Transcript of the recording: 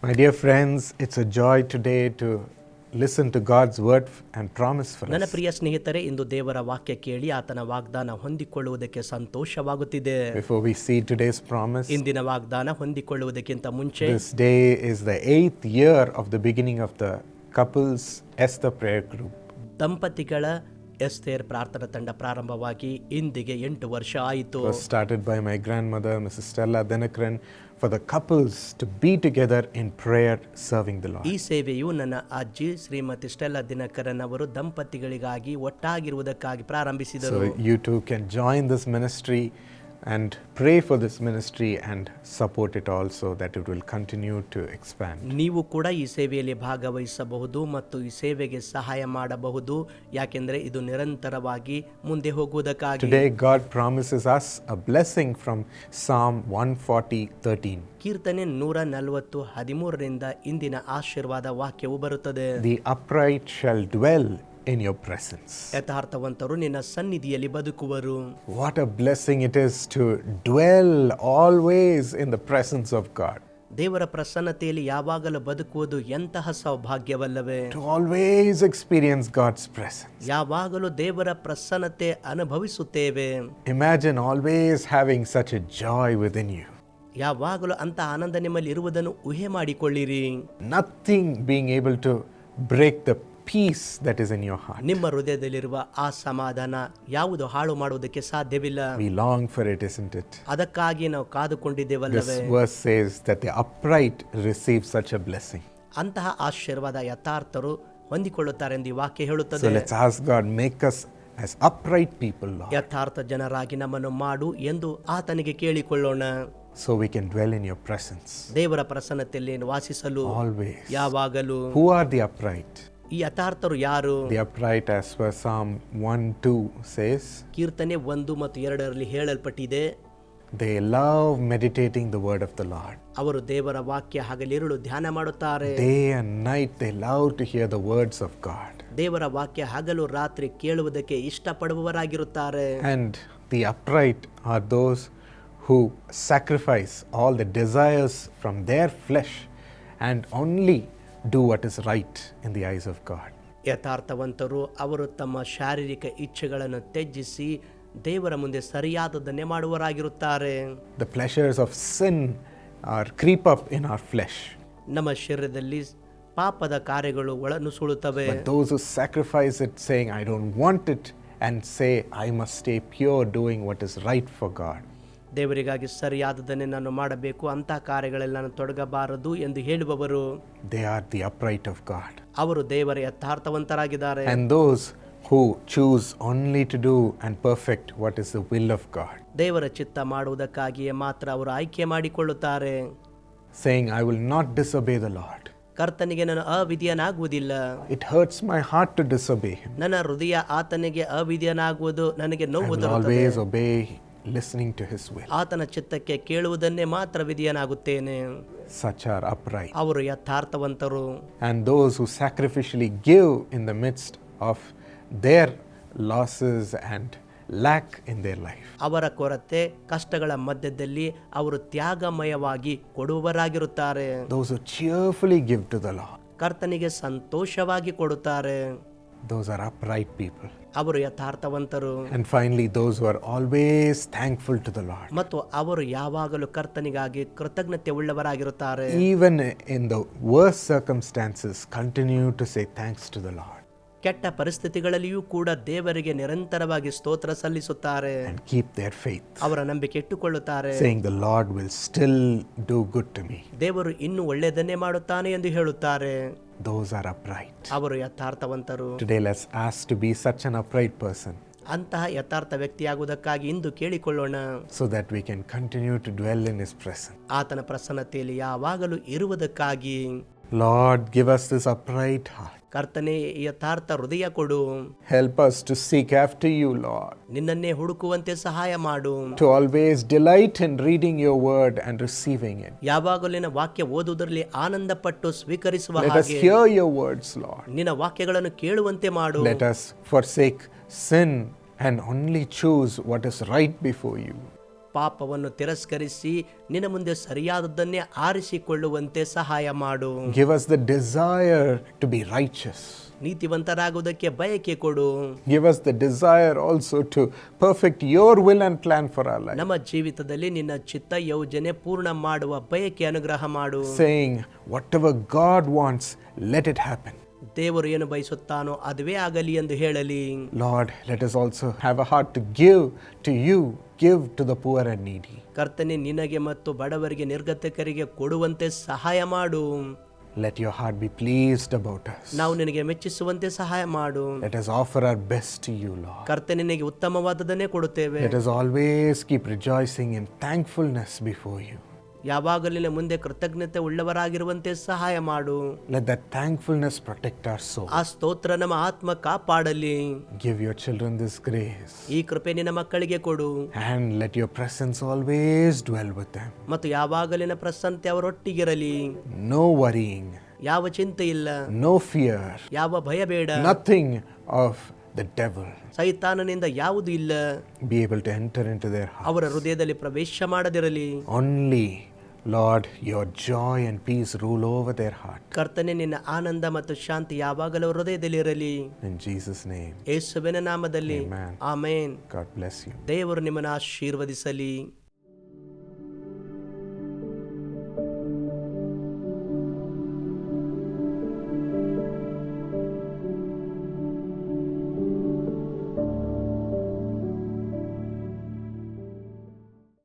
My dear friends, it's a joy today to listen to God's word and promise for ನನ್ನ us. ಪ್ರಿಯ ಸ್ನೇಹಿತರೆ ಇಂದು ದೇವರ ವಾಕ್ಯ ಕೇಳಿ ಆತನ ವಾಗ್ದಾನ ಹೊಂದಿಕೊಳ್ಳುವುದಕ್ಕೆ ಸಂತೋಷವಾಗುತ್ತಿದೆ Before we see today's promise, ಇಂದಿನ ವಾಗ್ದಾನ ಹೊಂದಿಕೊಳ್ಳುವುದಕ್ಕಿಂತ ಮುಂಚೆ this day is the eighth year of the beginning of the couples Esther prayer group. ದಂಪತಿಗಳ ಎಸ್ತೇರ್ ಪ್ರಾರ್ಥನಾ ತಂಡ ಪ್ರಾರಂಭವಾಗಿ ಇಂದಿಗೆ ಎಂಟು ವರ್ಷ ಆಯಿತು It was started by my grandmother, Mrs. Stella Denakran, for the couples to be together in prayer serving the Lord. ಈ ಸೇವೆಯು ನನ್ನ ಅಜ್ಜಿ ಶ್ರೀಮತಿ ಸ್ಟೆಲ್ಲಾ ದಿನಕರನ್ ಅವರು ದಂಪತಿಗಳಿಗಾಗಿ ಒಟ್ಟಾಗಿರುವುದಕ್ಕಾಗಿ ಪ್ರಾರಂಭಿಸಿದರು So you too can join this ministry and pray for this ministry and support it also that it will continue to expand. ನೀವು ಕೂಡ ಈ ಸೇವೆಯಲ್ಲಿ ಭಾಗವಹಿಸಬಹುದು ಮತ್ತು ಈ ಸೇವೆಗೆ ಸಹಾಯ ಮಾಡಬಹುದು ಯಾಕೆಂದ್ರೆ ಇದು ನಿರಂತರವಾಗಿ ಮುಂದೆ ಹೋಗುವುದಕ್ಕಾಗಿ Today, God promises us a blessing from Psalm 140 13. ಕೀರ್ತನೆ ನೂರ ನಲವತ್ತು ಹದಿಮೂರರಿಂದ ಇಂದಿನ ಆಶೀರ್ವಾದ ವಾಕ್ಯವು ಬರುತ್ತದೆ The upright shall dwell in your presence. ಯಥಾರ್ಥವಂತರು ನಿನ್ನ ಸನ್ನಿಧಿಯಲ್ಲಿ ಬದುಕುವರು What a blessing it is to dwell always in the presence of God, ದೇವರ ಪ್ರಸನ್ನತೆಯಲ್ಲಿ ಯಾವಾಗಲೂ ಬದುಕುವುದು ಎಂತಹ ಸೌಭಾಗ್ಯವಲ್ಲವೇ to always experience God's presence. ಯಾವಾಗಲೂ ದೇವರ ಪ್ರಸನ್ನತೆ ಅನುಭವಿಸುತ್ತೇವೆ Imagine always having such a joy within you. ಯಾವಾಗಲೂ ಅಂತ ಆನಂದ ನಿಮ್ಮಲ್ಲಿ ಇರುವುದನ್ನು ಊಹೆ ಮಾಡಿಕೊಳ್ಳಿರಿ Nothing being able to break the peace that is in your heart. ನಿಮ್ಮ ಹೃದಯದಲ್ಲಿರುವ ಆ ಸಮಾಧಾನ ಯಾವುದು ಹಾಳು ಮಾಡುವುದಕ್ಕೆ ಸಾಧ್ಯವಿಲ್ಲ We long for it, isn't it? ಅದಕ್ಕಾಗಿ ನಾವು ಕಾದುಕೊಂಡಿದ್ದೇವಲ್ಲವೇ verse says that the upright receive such a blessing. ಅಂತಹ ಆಶೀರ್ವಾದ ಯಥಾರ್ಥರು ಹೊಂದಿಕೊಳ್ಳುತ್ತಾರೆ ಎಂದು ಈ ವಾಕ್ಯ So ಹೇಳುತ್ತದೆ let's ask God, make us as upright people, Lord, ಯಥಾರ್ಥ ಜನರಾಗಿ ನಮ್ಮನ್ನು ಮಾಡು ಎಂದು ಆತನಿಗೆ ಕೇಳಿಕೊಳ್ಳೋಣ so we can dwell in your presence ದೇವರ ಪ್ರಸನ್ನತೆಯಲ್ಲಿ ವಾಸಿಸಲು always. ಯಾವಾಗಲೂ Who are the upright? ಈ ಯಥಾರ್ಥರು ಯಾರು The upright, as per Psalm 1 2 says, ಕೀರ್ತನೆ ಒಂದು ಮತ್ತು ಎರಡರಲ್ಲಿ ಹೇಳಲ್ಪಟ್ಟಿದೆ they love meditating the word of the Lord. ಅವರು ದೇವರ ವಾಕ್ಯ ಹಗಲಿರುಳು ಧ್ಯಾನ ಮಾಡುತ್ತಾರೆ Day and night they love to hear the words of God. ದೇವರ ವಾಕ್ಯ ಹಗಲು ರಾತ್ರಿ ಕೇಳುವುದಕ್ಕೆ ಇಷ್ಟಪಡುವವರಾಗಿರುತ್ತಾರೆ And the upright are those who sacrifice all the desires from their flesh and only do what is right in the eyes of God. ಯಥಾರ್ಥವಂತರು ಅವರು ತಮ್ಮ ಶಾರೀರಿಕ ಇಚ್ಛೆಗಳನ್ನು ತ್ಯಜಿಸಿ ದೇವರ ಮುಂದೆ ಸರಿಯಾದದನ್ನೇ ಮಾಡುವರಾಗಿರುತ್ತಾರೆ The pleasures of sin are creep up in our flesh. ನಮ್ಮ ಶರೀರದಲ್ಲಿ ಪಾಪದ ಕಾರ್ಯಗಳು ಒಳನುಸುಳುತ್ತವೆ But those who sacrifice it, saying, I don't want it, and say, I must stay pure doing what is right for God. ದೇವರಿಗಾಗಿ ಸರಿಯಾದದನ್ನೇ ನಾನು ಮಾಡಬೇಕು ಅಂತಹ ಕಾರ್ಯಗಳಲ್ಲಿ ನಾನು ತೊಡಗಬಾರದು ಎಂದು ಹೇಳುವವರು They are the upright of God. ಅವರು ದೇವರ ಯಥಾರ್ಥವಂತರಾಗಿದ್ದಾರೆ And those who choose only to do and perfect what is the will of God, ದೇವರ ಚಿತ್ತ ಮಾಡುವುದಕ್ಕಾಗಿಯೇ ಮಾತ್ರ ಅವರು ಆಯ್ಕೆ ಮಾಡಿಕೊಳ್ಳುತ್ತಾರೆ saying, I will not disobey the Lord. ಕರ್ತನಿಗೆ ನಾನು ಅವಿಧಿಯನಾಗುವುದಿಲ್ಲ It hurts my heart to disobey Him. ನನ್ನ ಹೃದಯ ಆತನಿಗೆ ಅವಿಧಿಯನಾಗುವುದು ನನಗೆ ನೋವು always obey, listening to His will. ಆತನ ಚಿತ್ತಕ್ಕೆ ಕೇಳುವುದನ್ನೇ ಮಾತ್ರ ವಿಧಿಯನಾಗುತ್ತೇನೆ Such are upright. ಅವರು ಯಥಾರ್ಥವಂತರು And those who sacrificially give in the midst of their losses and lack in their life. ಅವರ ಕೊರತೆ ಕಷ್ಟಗಳ ಮಧ್ಯದಲ್ಲಿ ಅವರು ತ್ಯಾಗಮಯವಾಗಿ ಕೊಡುವವರಾಗಿರುತ್ತಾರೆ Those who cheerfully give to the Lord. ಕರ್ತನಿಗೆ ಸಂತೋಷವಾಗಿ ಕೊಡುತ್ತಾರೆ ದೋಸ್ ಆರ್ ಅಪ್ರೈಟ್ ಪೀಪಲ್ ಅವರು ಯಥಾರ್ಥವಂತರು. And finally those are always thankful to the Lord ಮತ್ತು ಅವರು ಯಾವಾಗಲೂ ಕರ್ತನಿಗಾಗಿ ಕೃತಜ್ಞತೆ ಉಳ್ಳವರಾಗಿರುತ್ತಾರೆ. Even in the worse circumstances continue to say thanks to the Lord ಕೆಟ್ಟ ಪರಿಸ್ಥಿತಿಗಳಲ್ಲಿಯೂ ಕೂಡ ದೇವರಿಗೆ ನಿರಂತರವಾಗಿ ಸ್ತೋತ್ರ ಸಲ್ಲಿಸುತ್ತಾರೆ. ಕೀಪ್ ದೇರ್ ಫೇತ್ ಅವರ ನಂಬಿಕೆ ಇಟ್ಟುಕೊಳ್ಳುತ್ತಾರೆ. Saying the Lord will still do good to me ದೇವರು ಇನ್ನೂ ಒಳ್ಳೆಯದನ್ನೇ ಮಾಡುತ್ತಾನೆ ಎಂದು ಹೇಳುತ್ತಾರೆ. Those are upright. ಅವರು ಯಥಾರ್ಥವಂತರು Today, let's ask to be such an upright person ಅಂತಹ ಯಥಾರ್ಥ ವ್ಯಕ್ತಿಯಾಗುವುದಕ್ಕಾಗಿ ಇಂದು ಕೇಳಿಕೊಳ್ಳೋಣ so that we can continue to dwell in His presence. ಆತನ ಪ್ರಸನ್ನತೆಯಲ್ಲಿ ಯಾವಾಗಲೂ ಇರುವುದಕ್ಕಾಗಿ Lord, give us this upright heart. ಕರ್ತನೆ ಯಥಾರ್ಥ ಹೃದಯ ಕೊಡು Help us to seek after you, Lord, ನಿನ್ನನ್ನೇ ಹುಡುಕುವಂತೆ ಸಹಾಯ ಮಾಡು to always delight in reading your word and receiving it. ಯಾವಾಗಲೂ ನಿನ್ನ ವಾಕ್ಯ ಓದುವುದರಲ್ಲಿ ಆನಂದ ಪಟ್ಟು ಸ್ವೀಕರಿಸುವ Let us ಹಾಗೆ hear your words, Lord. ನಿನ್ನ ವಾಕ್ಯಗಳನ್ನು ಕೇಳುವಂತೆ ಮಾಡು Let us forsake sin and only choose what is right before you. ಪಾಪವನ್ನು ತಿರಸ್ಕರಿಸಿ ನಿನ್ನ ಮುಂದೆ ಸರಿಯಾದದ್ದನ್ನೇ ಆರಿಸಿಕೊಳ್ಳುವಂತೆ ಸಹಾಯ ಮಾಡು. Give us the desire to be righteous ನೀತಿವಂತರಾಗುವುದಕ್ಕೆ ಬಯಕೆ ಕೊಡು. Give us the desire also to perfect your will and plan for our life ನಮ್ಮ ಜೀವಿತದಲ್ಲಿ ನಿನ್ನ ಚಿತ್ತ ಯೋಜನೆ ಪೂರ್ಣ ಮಾಡುವ ಬಯಕೆ ಅನುಗ್ರಹ ಮಾಡು. Saying whatever God wants let it happen ದೇವರು ಏನು ಬಯಸುತ್ತಾನೋ ಅದುವೇ ಆಗಲಿ ಎಂದು ಹೇಳಲಿ Lord, let us also have a heart to give to you, give to the poor and needy. ಕರ್ತನೆ ನಿನಗೆ ಮತ್ತು ಬಡವರಿಗೆ ನಿರ್ಗತಿಕರಿಗೆ ಕೊಡುವಂತೆ ಸಹಾಯ ಮಾಡು Let your heart be pleased about us. ನಾವು ನಿನಗೆ ಮೆಚ್ಚಿಸುವಂತೆ ಸಹಾಯ ಮಾಡು Let us offer our best to you, Lord. ಕರ್ತನೆ ನಿನಗೆ ಉತ್ತಮವಾದದನ್ನೇ ಕೊಡುತ್ತೇವೆ Let us always keep rejoicing in thankfulness before you. ಯಾವಾಗಲಿನ ಮುಂದೆ ಕೃತಜ್ಞತೆ ಉಳ್ಳವರಾಗಿರುವಂತೆ ಸಹಾಯ ಮಾಡು Let that thankfulness protect our soul. ಆ ಸ್ತೋತ್ರ ನಮ್ಮ ಆತ್ಮ ಕಾಪಾಡಲಿ give your children this grace. ಈ ಕೃಪೆ ನಿನ್ನ ಮಕ್ಕಳಿಗೆ ಕೊಡು And let your presence always dwell with them. ಮತ್ತು ಯಾವಾಗಲಿನ ಪ್ರಸನ್ನತೆ ಅವರೊಟ್ಟಿಗಿರಲಿ No worrying, ಯಾವ ಚಿಂತೆ ಇಲ್ಲ no fear, ಯಾವ ಭಯ ಬೇಡ nothing of the devil ಸೈತಾನನಿಂದ ಯಾವುದು ಇಲ್ಲ be able to enter into their heart. ಅವರ ಹೃದಯದಲ್ಲಿ ಪ್ರವೇಶ ಮಾಡದಿರಲಿ Only, Lord, your joy and peace rule over their heart. ಕರ್ತನೆ ನಿನ್ನ ಆನಂದ ಮತ್ತು ಶಾಂತಿ ಯಾವಾಗಲೂ ಹೃದಯದಲ್ಲಿರಲಿ In Jesus' name, ಯೇಸುವಿನ ನಾಮದಲ್ಲಿ Amen. Amen God bless you. ದೇವರು ನಿಮ್ಮನ್ನು ಆಶೀರ್ವದಿಸಲಿ